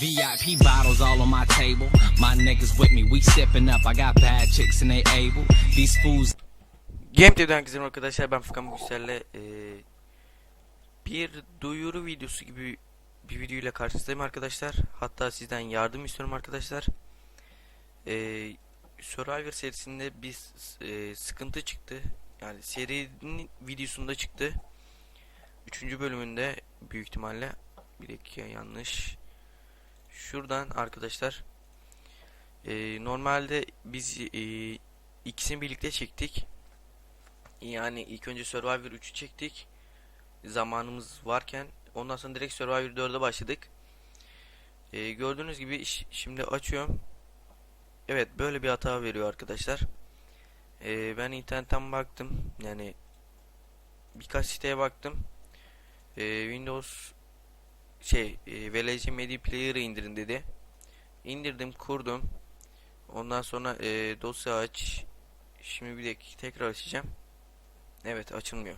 VIP bottles all on my table. My niggas with me, we stepping up. I got bad chicks and they able. These fools Game TV'den herkese arkadaşlar ben Furkan Gülsel'le eee, bir duyuru videosu gibi bir video ile karşınızdayım arkadaşlar. Hatta sizden yardım istiyorum arkadaşlar. Eee Survivor serisinde bir eee, sıkıntı çıktı. Yani serinin videosunda çıktı. Üçüncü bölümünde büyük ihtimalle bir dakika yanlış. Şuradan arkadaşlar eee, normalde biz eee, ikisini birlikte çektik. Yani ilk önce Survivor 3'ü çektik. Zamanımız varken. Ondan sonra direkt Survivor 4'e başladık. Ee, gördüğünüz gibi şimdi açıyorum. Evet böyle bir hata veriyor arkadaşlar. Ee, ben internetten baktım. Yani birkaç siteye baktım. Ee, Windows şey e, VLC Media Player'ı indirin dedi. İndirdim kurdum. Ondan sonra e, dosya aç. Şimdi bir dakika tekrar açacağım. Evet açılmıyor.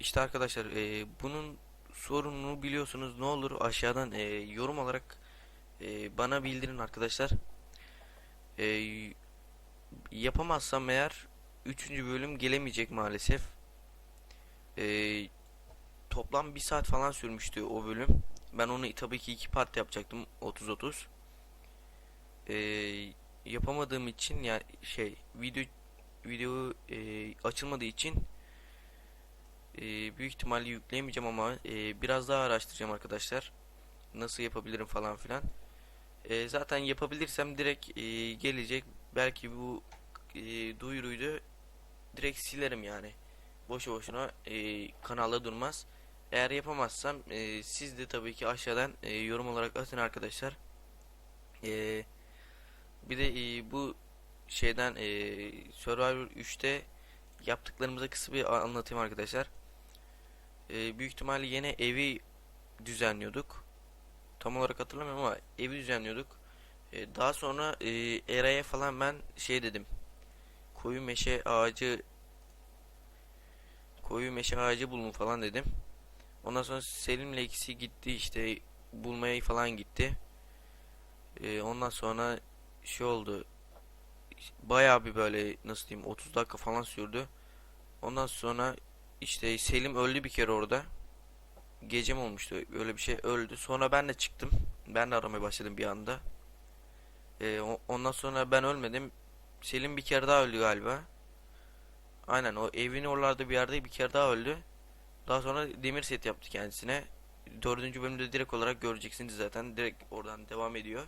İşte arkadaşlar e, bunun sorununu biliyorsunuz ne olur aşağıdan e, yorum olarak e, bana bildirin arkadaşlar. E, yapamazsam eğer 3. bölüm gelemeyecek maalesef. E, toplam bir saat falan sürmüştü o bölüm. Ben onu tabii ki iki part yapacaktım 30-30. E, yapamadığım için yani şey video video e, açılmadığı için e, büyük ihtimalle yükleyemeyeceğim ama e, biraz daha araştıracağım arkadaşlar. Nasıl yapabilirim falan filan. E, zaten yapabilirsem direkt e, gelecek. Belki bu e, duyuruydu. Direkt silerim yani. Boşu boşuna e, kanalda durmaz. Eğer yapamazsam e, siz de tabii ki aşağıdan e, yorum olarak atın arkadaşlar. E, bir de e, bu şeyden e, Survivor 3'te yaptıklarımıza kısa bir anlatayım arkadaşlar. E, büyük ihtimalle yine evi düzenliyorduk. Tam olarak hatırlamıyorum ama evi düzenliyorduk. E, daha sonra e, Era'ya falan ben şey dedim. Koyu meşe ağacı koyu meşe ağacı bulun falan dedim. Ondan sonra Selim'le ikisi gitti işte bulmaya falan gitti. E, ondan sonra şey oldu bayağı bir böyle nasıl diyeyim 30 dakika falan sürdü. Ondan sonra işte Selim öldü bir kere orada. Gecem olmuştu öyle bir şey öldü. Sonra ben de çıktım. Ben de aramaya başladım bir anda. Ee, ondan sonra ben ölmedim. Selim bir kere daha öldü galiba. Aynen o evin oralarda bir yerde bir kere daha öldü. Daha sonra demir set yaptı kendisine. Dördüncü bölümde direkt olarak göreceksiniz zaten. Direkt oradan devam ediyor.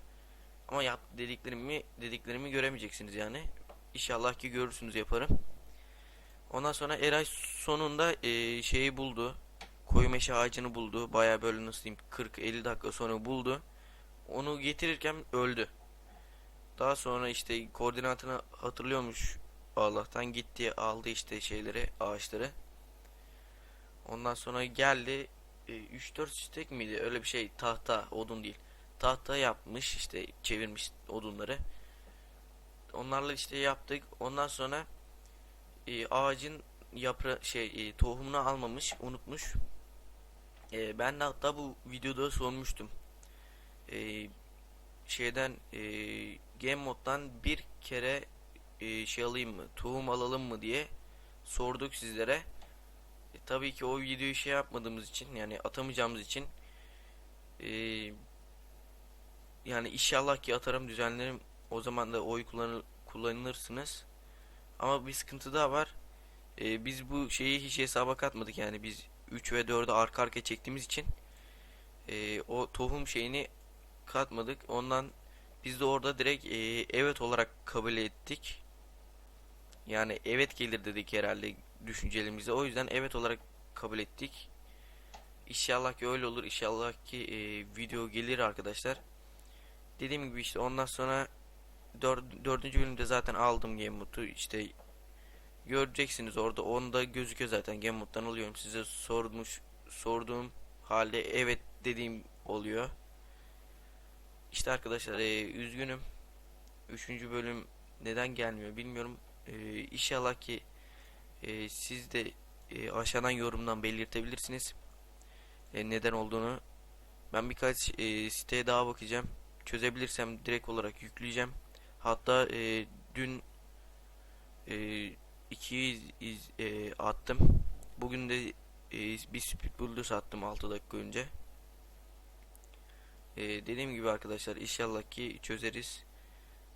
Ama yap dediklerimi dediklerimi göremeyeceksiniz yani. İnşallah ki görürsünüz yaparım. Ondan sonra Eray sonunda eee, şeyi buldu. Koyu meşe ağacını buldu. Baya böyle nasıl diyeyim 40-50 dakika sonra buldu. Onu getirirken öldü. Daha sonra işte koordinatını hatırlıyormuş. Allah'tan gitti aldı işte şeyleri ağaçları. Ondan sonra geldi. e, 3-4 stek miydi? Öyle bir şey tahta odun değil tahta yapmış işte çevirmiş odunları. Onlarla işte yaptık. Ondan sonra e, ağacın yapra şey e, tohumunu almamış, unutmuş. E, ben de hatta bu videoda sormuştum. E, şeyden e, Game Mode'dan bir kere e, şey alayım mı, tohum alalım mı diye sorduk sizlere. E, tabii ki o videoyu şey yapmadığımız için yani atamayacağımız için e, yani inşallah ki atarım düzenlerim. O zaman da oy kullanır, kullanırsınız. Ama bir sıkıntı daha var. Ee, biz bu şeyi hiç hesaba katmadık yani biz 3 ve 4'ü arka arkaya çektiğimiz için ee, o tohum şeyini katmadık. Ondan biz de orada direkt ee, evet olarak kabul ettik. Yani evet gelir dedik herhalde düşüncelerimize. O yüzden evet olarak kabul ettik. İnşallah ki öyle olur. İnşallah ki ee, video gelir arkadaşlar. Dediğim gibi işte ondan sonra dör, dördüncü bölümde zaten aldım Game Mode'u işte göreceksiniz orada onda gözüküyor zaten Game Mode'dan alıyorum size sormuş sorduğum halde evet dediğim oluyor işte arkadaşlar e, üzgünüm üçüncü bölüm neden gelmiyor bilmiyorum e, inşallah ki e, siz de e, aşağıdan yorumdan belirtebilirsiniz e, neden olduğunu Ben birkaç e, siteye daha bakacağım. Çözebilirsem direkt olarak yükleyeceğim. Hatta e, dün e, iki iz, iz- e, attım. Bugün de e, bir Speed Builder sattım 6 dakika önce. E, dediğim gibi arkadaşlar inşallah ki çözeriz.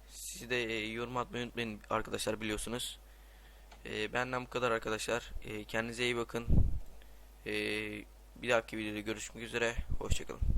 Siz de e, yorum atmayı unutmayın arkadaşlar biliyorsunuz. E, benden bu kadar arkadaşlar. E, kendinize iyi bakın. E, bir dahaki videoda görüşmek üzere. Hoşçakalın.